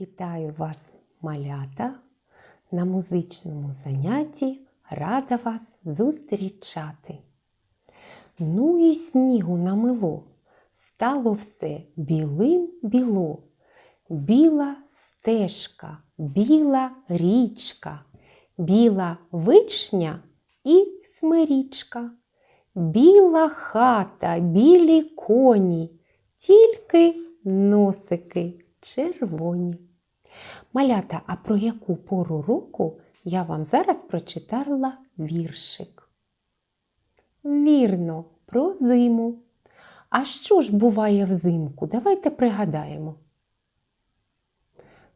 Вітаю вас, малята! На музичному занятті рада вас зустрічати. Ну і снігу намило, стало все білим біло. Біла стежка, біла річка, біла вишня і смирічка. Біла хата, білі коні, тільки носики червоні. Малята, а про яку пору року я вам зараз прочитала віршик? Вірно, про зиму. А що ж буває взимку? Давайте пригадаємо.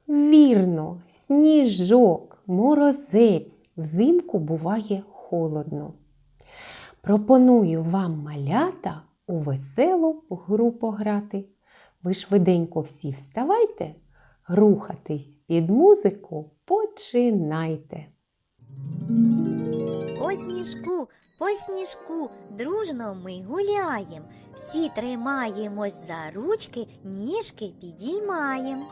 Вірно, сніжок, морозець. Взимку буває холодно. Пропоную вам малята у веселу гру пограти. Ви швиденько всі вставайте, рухатись під музику починайте. По сніжку, по сніжку, дружно ми гуляєм. Всі тримаємось за ручки, ніжки підіймаєм.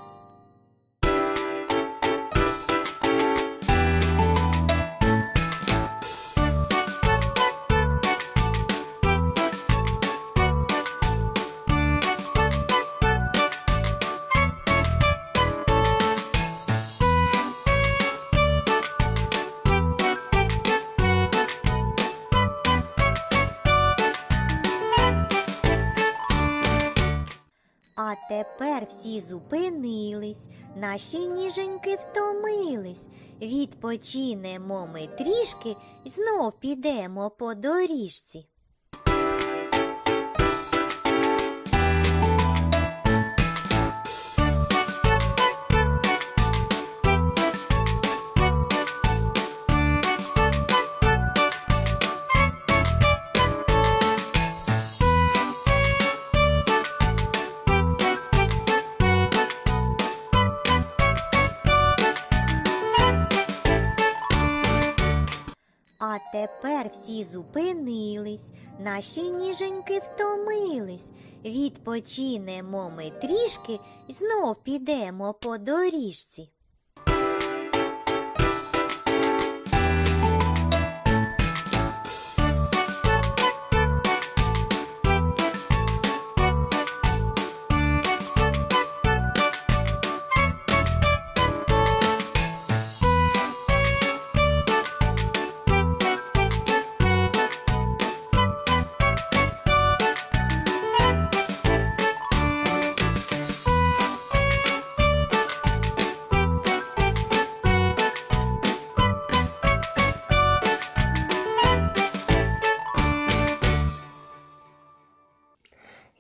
А тепер всі зупинились, наші ніженьки втомились. Відпочинемо ми трішки знов підемо по доріжці. А тепер всі зупинились, наші ніженьки втомились. Відпочинемо ми трішки знов підемо по доріжці.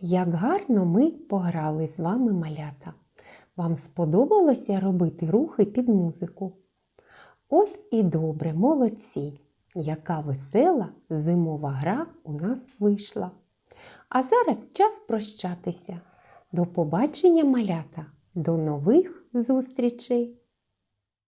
Як гарно ми пограли з вами малята. Вам сподобалося робити рухи під музику? От і добре, молодці! Яка весела зимова гра у нас вийшла. А зараз час прощатися. До побачення, малята! До нових зустрічей!